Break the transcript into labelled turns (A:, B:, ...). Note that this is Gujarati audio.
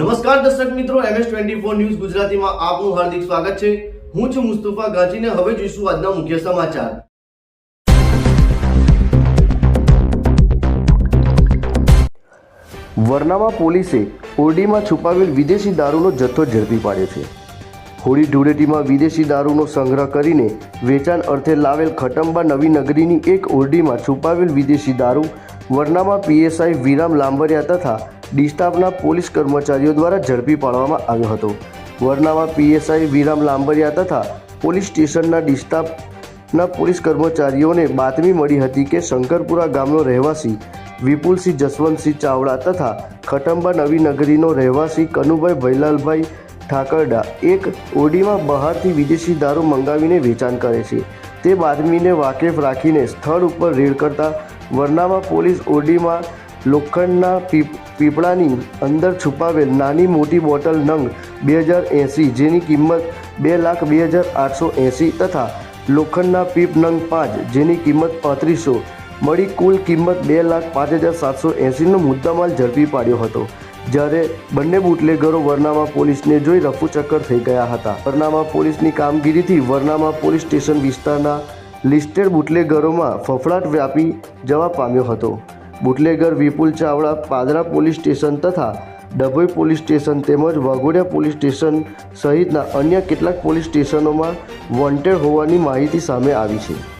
A: નમસ્કાર દર્શક મિત્રો એમએસ ટ્વેન્ટી ફોર ન્યૂઝ ગુજરાતીમાં આપનું હાર્દિક સ્વાગત છે. હું છું મુસ્તફા ગાજીને હવે જોઈશું આજના મુખ્ય સમાચાર. વરનામા પોલીસે ઓરડીમાં છુપાવેલ વિદેશી દારૂનો જથ્થો ઝડપી પાડ્યો છે. હોળી ધૂળેટીમાં વિદેશી દારૂનો સંગ્રહ કરીને વેચાણ અર્થે લાવેલ ખટંબા નવી નગરીની એક ઓરડીમાં છુપાવેલ વિદેશી દારૂ વરનામા પીએસઆઈ વિરામ લાંબરિયા તથા ડિસ્ટાફના પોલીસ કર્મચારીઓ દ્વારા ઝડપી પાડવામાં આવ્યો હતો. વરનામાં પીએસઆઈ વિરામ લાંબરિયા તથા પોલીસ સ્ટેશનના ડિસ્ટાફના પોલીસ કર્મચારીઓને બાતમી મળી હતી કે શંકરપુરા ગામનો રહેવાસી વિપુલસિંહ જસવંતસિંહ ચાવડા તથા ખટંબા નવી નગરીનો રહેવાસી કનુભાઈ ભૈલાલભાઈ ઠાકરડા એક ઓડીમાં બહારથી વિદેશી દારૂ મંગાવીને વેચાણ કરે છે. તે બાતમીને વાકેફ રાખીને સ્થળ ઉપર રેડ કરતા વરનામા પોલીસ ઓડીમાં લોખંડના પીપ, પીપળાની અંદર છુપાવેલ નાની મોટી બોટલ નંગ બે હજાર એંસી, જેની કિંમત બે લાખ બે હજાર આઠસો એંસી તથા લોખંડના પીપ નંગ પાંચ, જેની કિંમત પાંત્રીસો, મળી કુલ કિંમત બે લાખ પાંચ હજાર સાતસો એંસીનો મુદ્દામાલ ઝડપી પાડ્યો હતો. જ્યારે બંને બુટલેગરો વરનામા પોલીસને જોઈ રફુચક્કર થઈ ગયા હતા. વરનામા પોલીસની કામગીરીથી વરનામા પોલીસ સ્ટેશન વિસ્તારના લિસ્ટેડ બુટલેગરોમાં ફફડાટ વ્યાપી જવા પામ્યો હતો. Bootlegger Vipul Chavda Padra police station તથા ડભોઈ પોલીસ સ્ટેશન તેમજ વાઘોડિયા પોલીસ સ્ટેશન સહિતના અન્ય કેટલાક પોલીસ સ્ટેશનોમાં વોન્ટેડ હોવાની માહિતી સામે આવી છે.